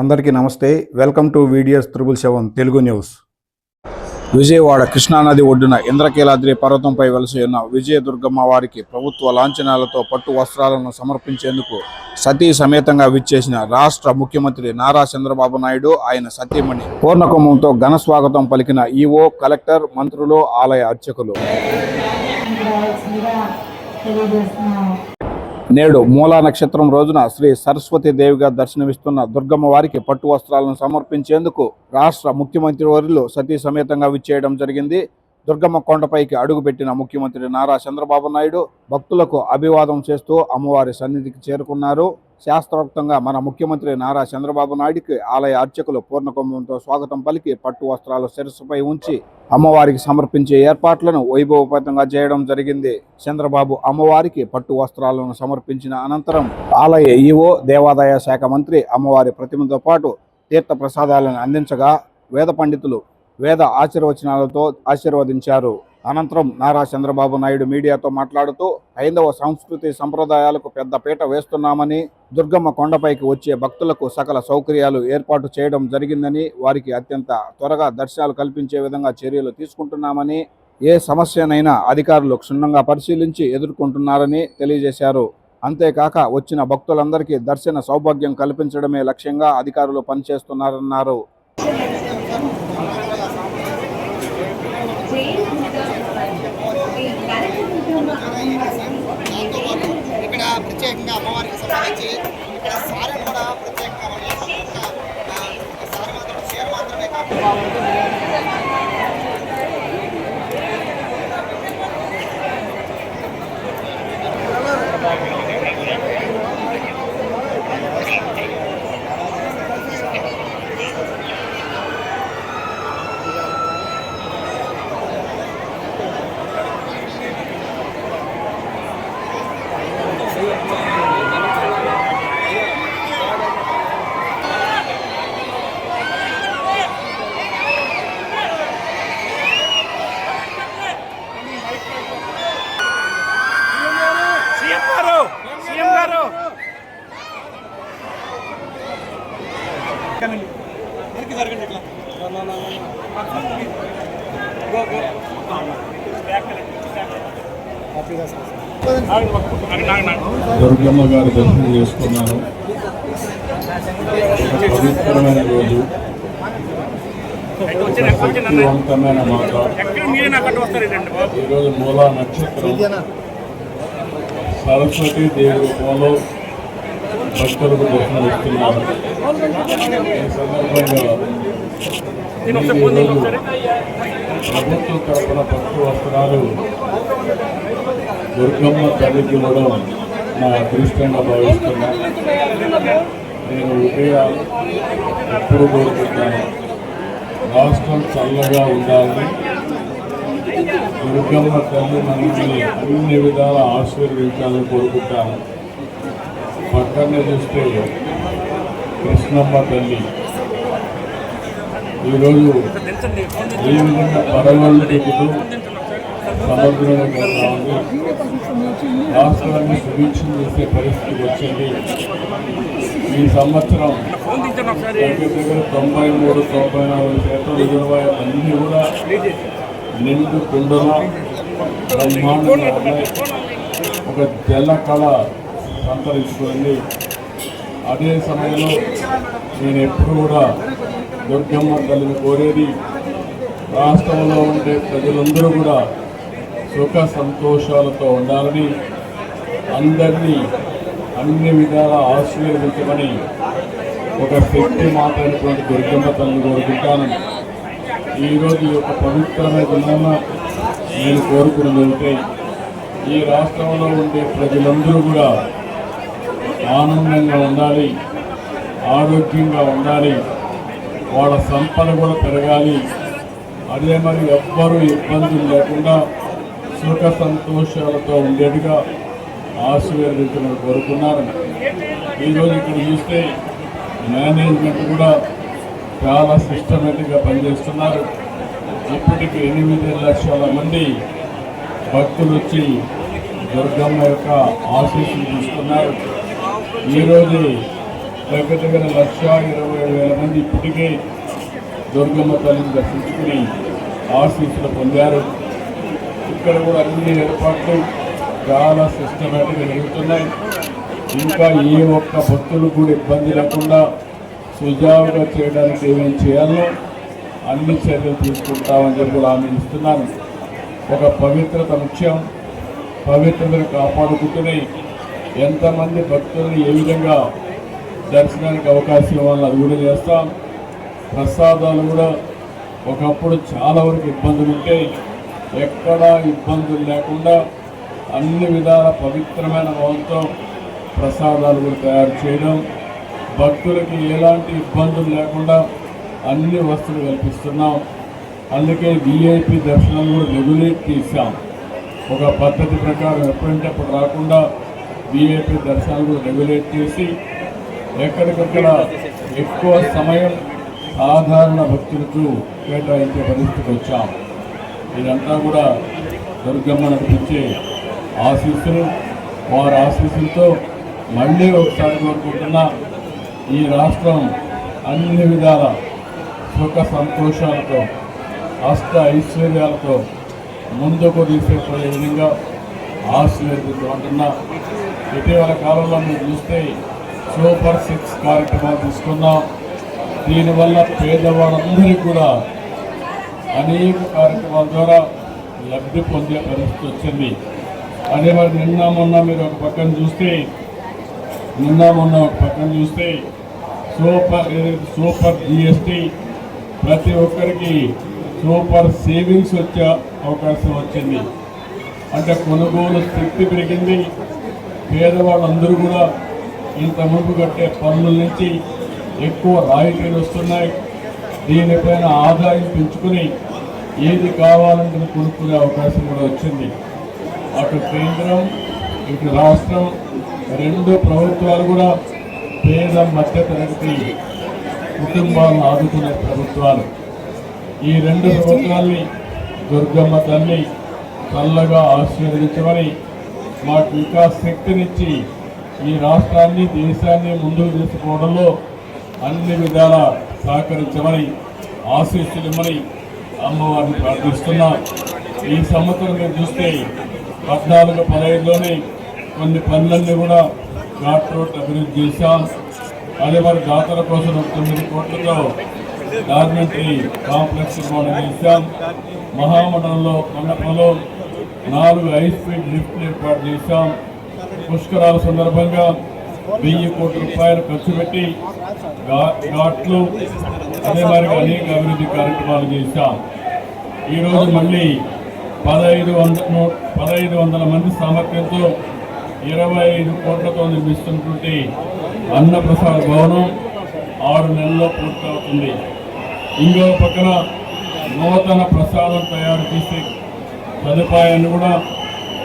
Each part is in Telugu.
అందరికీ నమస్తే. Welcome to videos triple seven Telugu news. Vijayawada కృష్ణానది ఒడ్డున ఇంద్రకీలాద్రి పర్వతంపై వెలసి ఉన్న విజయదుర్గమ్మ వారికి ప్రభుత్వ లాంఛనాలతో పట్టు వస్త్రాలను సమర్పించేందుకు సతీ సమేతంగా విచ్చేసిన రాష్ట్ర ముఖ్యమంత్రి నారా చంద్రబాబు నాయుడు ఆయన సతీమణి పూర్ణకుంభంతో ఘన స్వాగతం పలికిన ఈవో కలెక్టర్ మంత్రులు ఆలయ అర్చకులు. నేడు మూలా నక్షత్రం రోజున శ్రీ సరస్వతి దేవిగా దర్శనమిస్తున్న దుర్గమ్మ వారికి పట్టు వస్త్రాలను సమర్పించేందుకు రాష్ట్ర ముఖ్యమంత్రి వర్యులు సతీ సమేతంగా విచ్చేయడం జరిగింది. దుర్గమ్మ కొండపైకి అడుగుపెట్టిన ముఖ్యమంత్రి నారా చంద్రబాబు నాయుడు భక్తులకు అభివాదం చేస్తూ అమ్మవారి సన్నిధికి చేరుకున్నారు. శాస్త్రోక్తంగా మన ముఖ్యమంత్రి నారా చంద్రబాబు నాయుడికి ఆలయ అర్చకులు పూర్ణకుంభంతో స్వాగతం పలికి పట్టు వస్త్రాలు శిరస్సుపై ఉంచి అమ్మవారికి సమర్పించే ఏర్పాట్లను వైభవపేతంగా చేయడం జరిగింది. చంద్రబాబు అమ్మవారికి పట్టు వస్త్రాలను సమర్పించిన అనంతరం ఆలయ ఈవో దేవాదాయ శాఖ మంత్రి అమ్మవారి ప్రతిమతో పాటు తీర్థ ప్రసాదాలను అందించగా వేద పండితులు వేద ఆశీర్వచనాలతో ఆశీర్వదించారు. అనంతరం నారా చంద్రబాబు నాయుడు మీడియాతో మాట్లాడుతూ హైందవ సంస్కృతి సంప్రదాయాలకు పెద్ద పీట వేస్తున్నామని దుర్గమ్మ కొండపైకి వచ్చే భక్తులకు సకల సౌకర్యాలు ఏర్పాటు చేయడం జరిగిందని వారికి అత్యంత త్వరగా దర్శనాలు కల్పించే విధంగా చర్యలు తీసుకుంటున్నామని ఏ సమస్యనైనా అధికారులు క్షుణ్ణంగా పరిశీలించి ఎదుర్కొంటున్నారని తెలియజేశారు. అంతేకాక వచ్చిన భక్తులందరికీ దర్శన సౌభాగ్యం కల్పించడమే లక్ష్యంగా అధికారులు పనిచేస్తున్నారన్నారు. ఇక్కడ ప్రత్యేకంగా అమ్మవారికి సంబంధించి ఇక్కడ సారీ కూడా ప్రత్యేకంగా మనం చేసుకుంటాం. ఆ, సారీ మాత్రం చీర మాత్రమే కాకుండా సీఎం గారు సీఎం గారు దుర్గమ్మ గారి దర్శనం చేసుకున్నాను పవిత్రమైన రోజు. శక్తివంతమైన మాట. ఈరోజు మూలా నక్షత్రం. సరస్వతి దేవి రూపంలో భక్తులకు దర్శనం ఇస్తున్నారు. ఈ సందర్భంగా ప్రభుత్వం తరపున పట్టు వస్త్రాలు దుర్గమ్మ తల్లికి ఇవ్వడం నా అదృష్టంగా భావిస్తున్నా. నేను ఉదయం ఎప్పుడు కోరుకుంటాను? రాష్ట్రం చల్లగా ఉండాలని దుర్గమ్మ తల్లి మనల్ని అన్ని విధాల ఆశీర్వించాలని కోరుకుంటాను. పక్కనే చూస్తే కృష్ణమ్మ తల్లి. ఈరోజు ఏ విధంగా పడవలు దిగుతూ సమగ్రంగా ఉంది రాష్ట్రాన్ని సుభిక్షం చేసే పరిస్థితి వచ్చింది ఈ సంవత్సరం దగ్గర దగ్గర తొంభై మూడు తొంభై నాలుగు శాతం రిజర్వాయర్ అన్నీ కూడా నిండు కుండల బ్రహ్మాండంగా ఉన్నాయి ఒక జల కళ సంతరించుకుంది అదే సమయంలో నేను ఎప్పుడు కూడా దుర్గమ్మ తల్లిని కోరేది. రాష్ట్రంలో ఉండే ప్రజలందరూ కూడా సుఖ సంతోషాలతో ఉండాలని అందరినీ అన్ని విధాల ఆశీర్వదించమని ఒక శక్తి మాట్లాడుతున్న దుర్గమ్మ తల్లిని కోరుకుంటాను ఈరోజు ఈ యొక్క పవిత్రమైన దినాన నేను కోరుకున్నది ఈ రాష్ట్రంలో ఉండే ప్రజలందరూ కూడా ఆనందంగా ఉండాలి ఆరోగ్యంగా ఉండాలి వాళ్ళ సంపద కూడా పెరగాలి. అదే మరి ఎవ్వరూ ఇబ్బందులు లేకుండా సుఖ సంతోషాలతో ఉండేట్టుగా ఆశీర్వదించమని కోరుకున్నారు ఈరోజు ఇక్కడ చూస్తే మేనేజ్మెంట్ కూడా చాలా సిస్టమేటిక్గా పనిచేస్తున్నారు. ఇప్పటికి ఎనిమిది లక్షల మంది భక్తులు వచ్చి దుర్గమ్మ యొక్క ఆశీస్సులు తీసుకున్నారు. ఈరోజు దగ్గర దగ్గర లక్ష ఇరవై వేల మంది ఇప్పటికే దుర్గమ్మ తల్లిని దర్శించుకుని ఆశీస్సులు పొందారు. ఇక్కడ కూడా అన్ని ఏర్పాట్లు చాలా సిస్టమేటిక్గా జరుగుతున్నాయి. ఇంకా ఏ ఒక్క భక్తులు కూడా ఇబ్బంది లేకుండా సుజావుగా చేయడానికి ఏమేమి చేయాలో అన్ని చర్యలు తీసుకుంటామని చెప్పి కూడా హామీ ఇస్తున్నాను. ఒక పవిత్రత ముఖ్యం. పవిత్రతను కాపాడుకుంటూనే ఎంతమంది భక్తులను ఏ విధంగా దర్శనానికి అవకాశం ఇవ్వాలని అది కూడా చేస్తాం. ప్రసాదాలు కూడా ఒకప్పుడు చాలా వరకు ఇబ్బందులు ఉంటాయి ఎక్కడా ఇబ్బందులు లేకుండా అన్ని విధాల పవిత్రమైన భావంతో ప్రసాదాలు కూడా తయారు చేయడం భక్తులకి ఎలాంటి ఇబ్బందులు లేకుండా అన్ని వస్తువులు కల్పిస్తున్నాం. అందుకే విఐపి దర్శనం కూడా రెగ్యులేట్ తీసాం ఒక పద్ధతి ప్రకారం ఎప్పుడంటే అప్పుడు రాకుండా విఐపి దర్శనాలు కూడా రెగ్యులేట్ చేసి ఎక్కడికక్కడ ఎక్కువ సమయం సాధారణ భక్తులకు కేటాయించే పరిస్థితికి వచ్చాం. ఇదంతా కూడా దుర్గమ్మ నడిపించే ఆశీస్సులు వారి ఆశీస్సులతో మళ్ళీ ఒకసారి కోరుకుంటున్నా ఈ రాష్ట్రం అన్ని విధాల సుఖ సంతోషాలతో అష్ట ఐశ్వర్యాలతో ముందుకు తీసుకుపోయే విధంగా ఆశీర్వదించమంటున్నా ఇటీవల కాలంలో మీరు చూస్తే సూపర్ సిక్స్ కార్యక్రమాలు తీసుకున్నాం. దీనివల్ల పేదవాళ్ళందరికీ కూడా అనేక కార్యక్రమాల ద్వారా లబ్ధి పొందే పరిస్థితి వచ్చింది. అదే మరి నిన్న మొన్న మీరు ఒక పక్కన చూస్తే నిన్న మొన్న ఒక పక్కన చూస్తే సూపర్ సూపర్ జిఎస్టీ ప్రతి ఒక్కరికి సూపర్ సేవింగ్స్ వచ్చే అవకాశం వచ్చింది. అంటే కొనుగోలు శక్తి పెరిగింది. పేదవాళ్ళందరూ కూడా ఇంత మునుపు కట్టే పన్నుల నుంచి ఎక్కువ రాయితీలు వస్తున్నాయి. దీనిపైన ఆదాయం పెంచుకుని ఏది కావాలంటే కొనుక్కునే అవకాశం కూడా వచ్చింది. అటు కేంద్రం ఇటు రాష్ట్రం రెండు ప్రభుత్వాలు కూడా పేద మధ్య తరగతి కుటుంబాలను ఆదుకునే ప్రభుత్వాలు. ఈ రెండు ప్రభుత్వాల్ని దుర్గమ్మ తల్లి చల్లగా ఆశీర్వదించమని మాకు ఇంకా శక్తినిచ్చి ఈ రాష్ట్రాన్ని దేశాన్ని ముందుకు తీసుకోవడంలో అన్ని విధాల సహకరించమని ఆశీస్సులిమ్మని అమ్మవారిని ప్రార్థిస్తున్నా. ఈ సంవత్సరం మీరు చూస్తే పద్నాలుగు పదహైదులోనే కొన్ని పనులన్నీ కూడా ఘాట్ రోడ్ అభివృద్ధి చేశాం. అదే మరి జాతర కోసం తొమ్మిది కోట్లతో డార్మెంటరీ కాంప్లెక్స్ నిర్మాణం చేశాం. మహామండలంలో మండపంలో నాలుగు హై స్పీడ్ లిఫ్ట్లు ఏర్పాటు చేశాం. పుష్కరాల సందర్భంగా వెయ్యి కోట్ల రూపాయలు ఖర్చు పెట్టి ఘాట్లు అదే మరి అనేక అభివృద్ధి కార్యక్రమాలు చేశాం. ఈరోజు మళ్ళీ పదహైదు వందల పదహైదు వందల మంది సామర్థ్యంతో ఇరవై ఐదు కోట్లతో నిర్మిస్తున్నటువంటి అన్నప్రసాద భవనం ఆరు నెలల్లో పూర్తవుతుంది. ఇంకో పక్కన నూతన ప్రసాదం తయారు చేసే సదుపాయాన్ని కూడా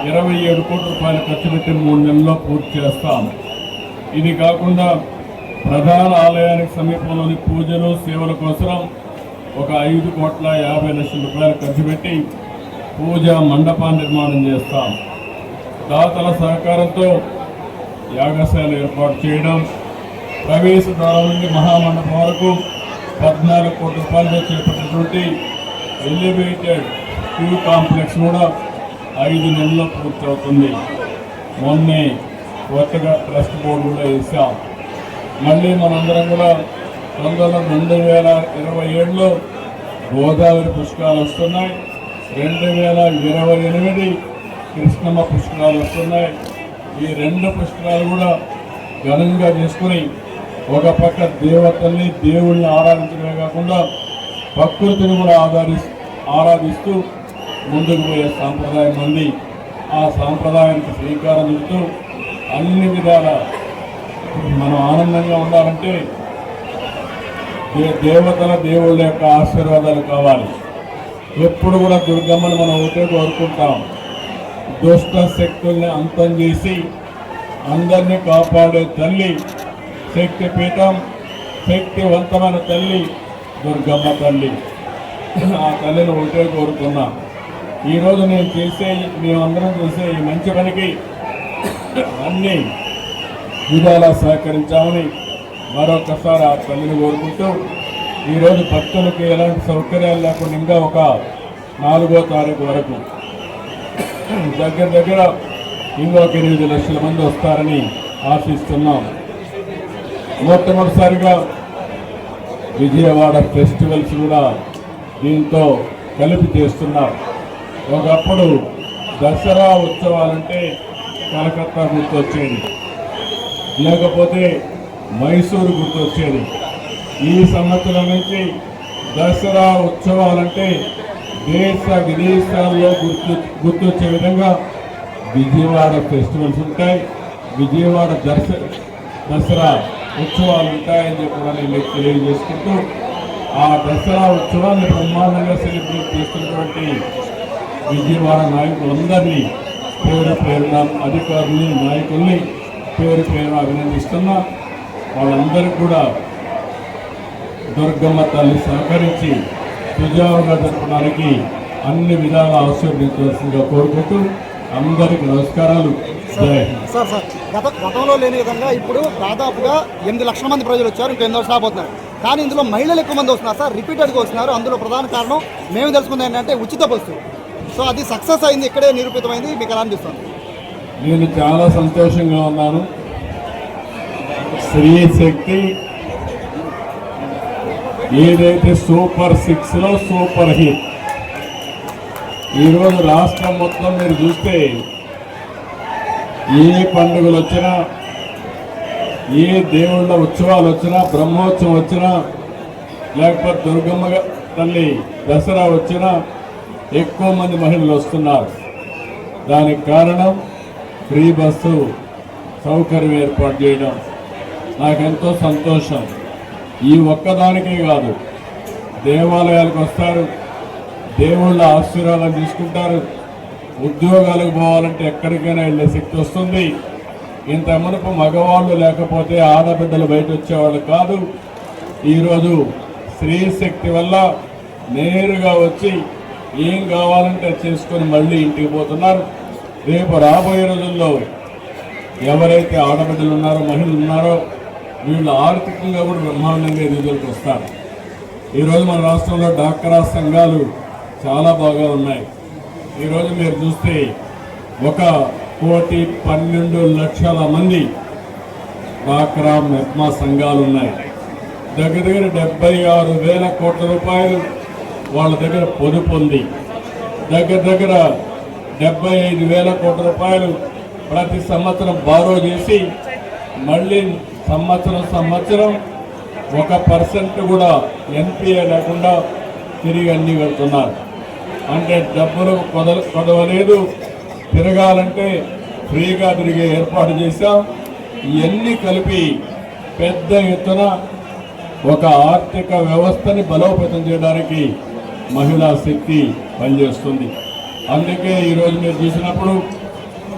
ఇరవై ఏడు కోట్ల రూపాయలు ఖర్చు పెట్టి మూడు నెలల్లో పూర్తి చేస్తాం. ఇది కాకుండా ప్రధాన ఆలయానికి సమీపంలోని పూజలు సేవల కోసం ఒక ఐదు కోట్ల యాభై లక్షల రూపాయలు ఖర్చు పెట్టి పూజా మండపాన్ని నిర్మాణం చేస్తాం. దాతల సహకారంతో యాగశాల ఏర్పాటు చేయడం ప్రవేశ ద్వారం నుండి మహామండపం వరకు పద్నాలుగు కోట్ల రూపాయలతో చేపట్టినటువంటి ఎలివేటెడ్ క్యూ కాంప్లెక్స్ కూడా ఐదు నెలల్లో పూర్తవుతుంది. మొన్నే కొత్తగా ట్రస్ట్ బోర్డు కూడా వేసాం మళ్ళీ మనందరం కూడా తొందరలో రెండు వేల ఇరవై ఏడులో గోదావరి పుష్కరాలు వస్తున్నాయి. రెండు వేల ఇరవై ఎనిమిది కృష్ణమ్మ పుష్కరాలు వస్తున్నాయి. ఈ రెండు పుష్కరాలు కూడా ఘనంగా చేసుకుని ఒక పక్క దేవతల్ని దేవుళ్ళని ఆరాధించడమే కాకుండా ప్రకృతిని కూడా ఆధారి ఆరాధిస్తూ ముందుకు పోయే సాంప్రదాయం ఉంది. ఆ సాంప్రదాయానికి శ్రీకారం చుడుతూ అన్ని విధాల మనం ఆనందంగా ఉండాలంటే దే- దేవతల దేవుళ్ళ యొక్క ఆశీర్వాదాలు కావాలి. ఎప్పుడు కూడా దుర్గమ్మను మనం ఒకటే కోరుకుంటాం. దుష్ట శక్తుల్ని అంతం చేసి అందరినీ కాపాడే తల్లి శక్తి పీఠం శక్తివంతమైన తల్లి దుర్గమ్మ తల్లి. ఆ తల్లిని ఒకటే కోరుకున్నాం. ఈరోజు నేను చేసే మేమందరం చేసే ఈ మంచి పనికి అన్ని విధాలా సహకరించామని మరొకసారి ఆ తల్లిని కోరుకుంటూ ఈరోజు భక్తులకు ఎలాంటి సౌకర్యాలు లేకుండా ఇంకా ఒక నాలుగో తారీఖు వరకు దగ్గర దగ్గర ఇంకొక ఎనిమిది లక్షల మంది వస్తారని ఆశిస్తున్నాం. మొట్టమొదటిసారిగా విజయవాడ ఫెస్టివల్స్ కూడా దీంతో కలిపి చేస్తున్నారు. ఒకప్పుడు దసరా ఉత్సవాలంటే కలకత్తా గుర్తొచ్చేది. లేకపోతే మైసూరు గుర్తొచ్చేది. ఈ సంవత్సరం నుంచి దసరా ఉత్సవాలంటే దేశ విదేశాల్లో గుర్తు గుర్తొచ్చే విధంగా విజయవాడ ఫెస్టివల్స్ ఉంటాయి. విజయవాడ దర్శ దసరా ఉత్సవాలు ఉంటాయని చెప్పి కూడా నేను మీకు తెలియజేసుకుంటూ ఆ దసరా ఉత్సవాన్ని బ్రహ్మాండంగా సెలబ్రేట్ చేస్తున్నటువంటి విజయవాడ నాయకులందరినీ పేరు పేరున అధికారుల్ని నాయకుల్ని పేరు పేరున అభినందిస్తున్నా. వాళ్ళందరికీ కూడా దుర్గమ్మ తల్లి సహకరించి సుజావుగా జరపడానికి అన్ని విధాల ఆశీర్వదించవలసిందిగా కోరుకుంటూ అందరికీ నమస్కారాలు. సార్ సార్ గత గతంలో లేని విధంగా ఇప్పుడు దాదాపుగా ఎనిమిది లక్షల మంది ప్రజలు వచ్చారు ఇంకా ఎనిమిది లక్షలు పోతున్నారు కానీ ఇందులో మహిళలు ఎక్కువ మంది వస్తున్నారు సార్. రిపీటెడ్గా వస్తున్నారు. అందులో ప్రధాన కారణం మేము తెలుసుకుంది ఏంటంటే ఉచిత బస్సు. సో అది సక్సెస్ అయింది ఇక్కడే నిరూపితమైంది మీకు ఎలా అనిపిస్తుంది నేను చాలా సంతోషంగా ఉన్నాను. స్త్రీ శక్తి ఏదైతే సూపర్ సిక్స్లో సూపర్ హిట్ ఈరోజు రాష్ట్రం మొత్తం మీరు చూస్తే ఏ పండుగలు వచ్చినా ఏ దేవుళ్ళ ఉత్సవాలు వచ్చినా బ్రహ్మోత్సవం వచ్చినా లేకపోతే దుర్గమ్మ తల్లి దసరా వచ్చినా ఎక్కువ మంది మహిళలు వస్తున్నారు. దానికి కారణం ఫ్రీ బస్సు సౌకర్యం ఏర్పాటు చేయడం. నాకెంతో సంతోషం. ఈ ఒక్కదానికే కాదు దేవాలయాలకు వస్తారు దేవుళ్ళ ఆశీర్వాదం తీసుకుంటారు. ఉద్యోగాలకు పోవాలంటే ఎక్కడికైనా వెళ్ళే శక్తి వస్తుంది. ఇంత మునుపు మగవాళ్ళు లేకపోతే ఆడబిడ్డలు బయట వచ్చేవాళ్ళు కాదు. ఈరోజు స్త్రీ శక్తి వల్ల నేరుగా వచ్చి ఏం కావాలంటే చేసుకొని మళ్ళీ ఇంటికి పోతున్నారు. రేపు రాబోయే రోజుల్లో ఎవరైతే ఆడబిడ్డలు ఉన్నారో మహిళలు ఉన్నారో వీళ్ళు ఆర్థికంగా కూడా బ్రహ్మాండంగా ఎదుగుదలకు వస్తారు. ఈరోజు మన రాష్ట్రంలో డాక్టరా సంఘాలు చాలా బాగా ఉన్నాయి. ఈరోజు మీరు చూస్తే ఒక కోటి పన్నెండు లక్షల మంది డాక్రా మెప్మా సంఘాలు ఉన్నాయి. దగ్గర దగ్గర డెబ్బై ఆరు వేల కోట్ల రూపాయలు వాళ్ళ దగ్గర పొదుపు ఉంది. దగ్గర దగ్గర డెబ్బై ఐదు వేల కోట్ల రూపాయలు ప్రతి సంవత్సరం బారో చేసి మళ్ళీ సంవత్సరం సంవత్సరం ఒక పర్సెంట్ కూడా ఎన్పిఏ లేకుండా తిరిగి అన్ని వెళ్తున్నారు. అంటే డబ్బులు కొదల కొదవలేదు. తిరగాలంటే ఫ్రీగా తిరిగే ఏర్పాటు చేశాం. ఇవన్నీ కలిపి పెద్ద ఎత్తున ఒక ఆర్థిక వ్యవస్థని బలోపేతం చేయడానికి మహిళా శక్తి పనిచేస్తుంది. అందుకే ఈరోజు మీరు చూసినప్పుడు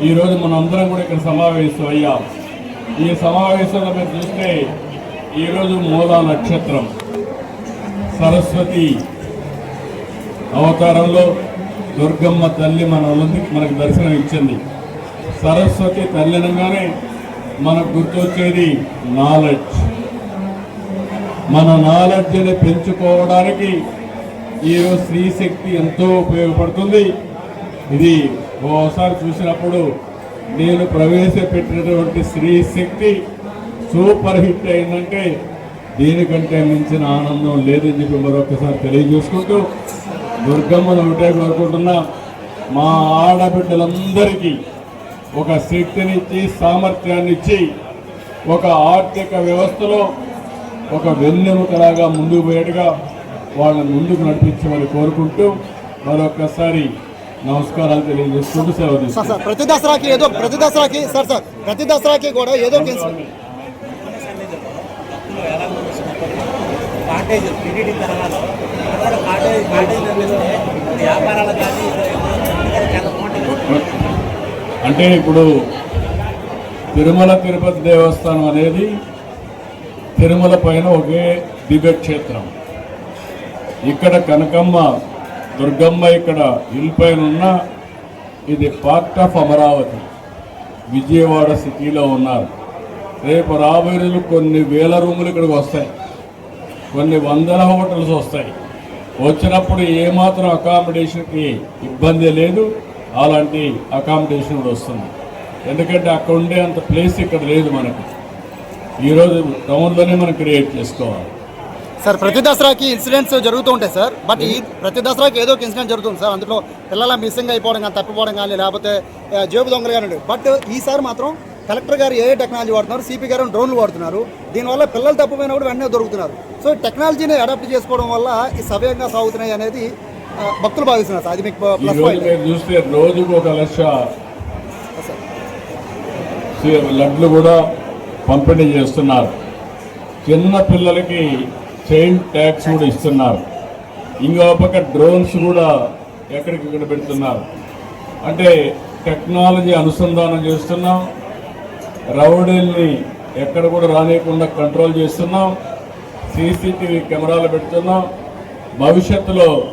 ఈరోజు మనందరం కూడా ఇక్కడ సమావేశం అయ్యాం. ఈ సమావేశంలో మీరు చూస్తే ఈరోజు మూలా నక్షత్రం సరస్వతి అవతారంలో దుర్గమ్మ తల్లి మన మనకు దర్శనం ఇచ్చింది. సరస్వతి తల్లి అనగానే మనకు గుర్తొచ్చేది నాలెడ్జ్. మన నాలెడ్జ్ని పెంచుకోవడానికి ఈరోజు స్త్రీ శక్తి ఎంతో ఉపయోగపడుతుంది. ఇది ఓసారి చూసినప్పుడు నేను ప్రవేశపెట్టినటువంటి స్త్రీ శక్తి సూపర్ హిట్ అయిందంటే దీనికంటే మించిన ఆనందం లేదని చెప్పి మరొకసారి తెలియజేసుకుంటూ దుర్గమ్మను ఒకటే కోరుకుంటున్నా. మా ఆడబిడ్డలందరికీ ఒక శక్తినిచ్చి సామర్థ్యాన్ని ఇచ్చి ఒక ఆర్థిక వ్యవస్థలో ఒక వెన్నెముకలాగా ముందుకు పోయేట్టుగా వాళ్ళని ముందుకు నడిపించమని కోరుకుంటూ మరొకసారి నమస్కారాలు తెలియజేసుకుంటూ సేవ తీసుకుంటాం ప్రతి దసరాకి ఏదో ప్రతి దసరాకి సార్ సార్ ప్రతి దసరాకి కూడా ఏదో కాటేజ్ కాటేజ్ కాటేజ్ నిర్మిస్తే వ్యాపారాలు కానీ అంటే ఇప్పుడు తిరుమల తిరుపతి దేవస్థానం అనేది తిరుమల పైన ఒకే దివ్యక్షేత్రం ఇక్కడ కనకమ్మ దుర్గమ్మ ఇక్కడ హిల్ పైన ఉన్న ఇది పార్ట్ ఆఫ్ అమరావతి. విజయవాడ సిటీలో ఉన్నారు. రేపు రాబోయే రోజులు కొన్ని వేల రూములు ఇక్కడికి వస్తాయి. కొన్ని వందల హోటల్స్ వస్తాయి. వచ్చినప్పుడు ఏమాత్రం అకామిడేషన్కి ఇబ్బంది లేదు. అలాంటి అకామిడేషన్ కూడా వస్తుంది. ఎందుకంటే అక్కడ ఉండే అంత ప్లేస్ ఇక్కడ లేదు మనకు. ఈరోజు టౌన్లోనే మనం క్రియేట్ చేసుకోవాలి. సార్ ప్రతి దసరాకి ఇన్సిడెంట్స్ జరుగుతూ ఉంటాయి సార్. బట్ ఈ ప్రతి దసరాకి ఏదో ఒక ఇన్సిడెంట్ జరుగుతుంది సార్. అందులో పిల్లల మిస్సింగ్ అయిపోవడం కానీ తప్పిపోవడం కానీ లేకపోతే జేబు దొంగలు కానీ బట్ ఈసారి మాత్రం కలెక్టర్ గారు ఏ టెక్నాలజీ వాడుతున్నారు సిపి గారు డ్రోన్లు వాడుతున్నారు. దీనివల్ల పిల్లలు తప్పిపోయినా కూడా వెంటనే దొరుకుతున్నారు. సో టెక్నాలజీని అడాప్ట్ చేసుకోవడం వల్ల ఈ సవ్యంగా సాగుతున్నాయి అనేది భక్తులు భావిస్తున్నారు సార్. అది మీకు ప్లస్ చూస్తే రోజుకు ఒక లక్ష లడ్లు కూడా పంపిణీ చేస్తున్నారు. చిన్న పిల్లలకి చైల్డ్ ట్యాక్స్ కూడా ఇస్తున్నారు. ఇంకో పక్క డ్రోన్స్ కూడా ఎక్కడికిక్కడ పెడుతున్నారు. అంటే టెక్నాలజీ అనుసంధానం చేస్తున్నాం. రౌడీల్ని ఎక్కడ కూడా రానియకుండా కంట్రోల్ చేస్తున్నాం. సీసీటీవీ కెమెరాలు పెడుతున్నాం. భవిష్యత్తులో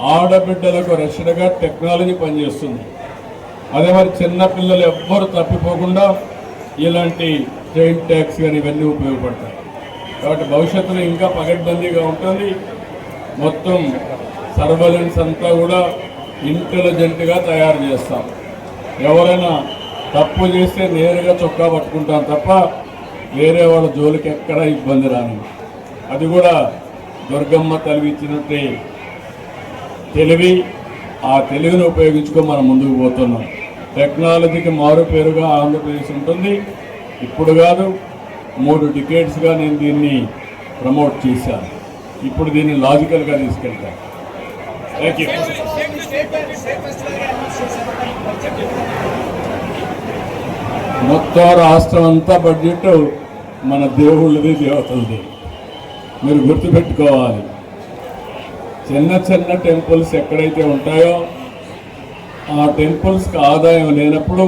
ఆడబిడ్డలకు రక్షణగా టెక్నాలజీ పనిచేస్తుంది. అదే మరి చిన్నపిల్లలు ఎవ్వరు తప్పిపోకుండా ఇలాంటి చైల్డ్ ట్యాక్స్ కానీ ఇవన్నీ ఉపయోగపడతాయి. కాబట్టి భవిష్యత్తులో ఇంకా పగడ్బందీగా ఉంటుంది. మొత్తం సర్వలెన్స్ అంతా కూడా ఇంటెలిజెంట్గా తయారు చేస్తాం. ఎవరైనా తప్పు చేస్తే నేరుగా చొక్కా పట్టుకుంటాం తప్ప వేరే వాళ్ళ జోలికి ఎక్కడా ఇబ్బంది రాను అది కూడా దుర్గమ్మ తెలివిచ్చినట్టు ఇచ్చినట్టే తెలివి. ఆ తెలివిని ఉపయోగించుకొని మనం ముందుకు పోతున్నాం. టెక్నాలజీకి మారు పేరుగా ఆంధ్రప్రదేశ్ ఉంటుంది. ఇప్పుడు కాదు మూడు డికేట్స్గా నేను దీన్ని ప్రమోట్ చేశాను. ఇప్పుడు దీన్ని లాజికల్గా తీసుకెళ్తాను. థ్యాంక్ యూ మొత్తం రాష్ట్రం అంతా బడ్జెట్ మన దేవుళ్ళది దేవతలది. మీరు గుర్తుపెట్టుకోవాలి. చిన్న చిన్న టెంపుల్స్ ఎక్కడైతే ఉంటాయో ఆ టెంపుల్స్కి ఆదాయం లేనప్పుడు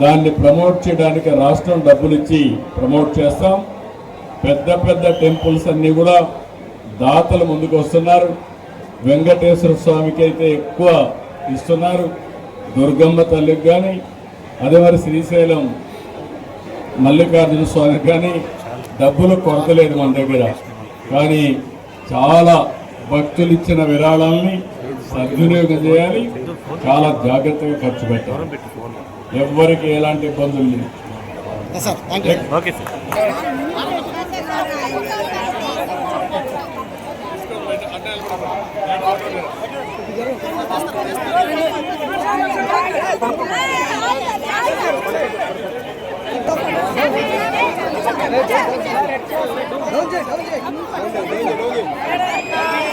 దాన్ని ప్రమోట్ చేయడానికి రాష్ట్రం డబ్బులు ఇచ్చి ప్రమోట్ చేస్తాం. పెద్ద పెద్ద టెంపుల్స్ అన్నీ కూడా దాతలు ముందుకు వస్తున్నారు వెంకటేశ్వర స్వామికి అయితే ఎక్కువ ఇస్తున్నారు. దుర్గమ్మ తల్లికి కానీ అదే మరి శ్రీశైలం మల్లికార్జున స్వామికి కానీ డబ్బులు కొరత లేదు మన దగ్గర. కానీ చాలా భక్తులు ఇచ్చిన విరాళాలని సద్వినియోగం చేయాలి. చాలా జాగ్రత్తగా ఖర్చు పెట్టాలి. ఎవ్వరికి ఎలాంటి ఇబ్బందులు లేవు. Sir thank you okay sir down చేయి డౌన్ చేయి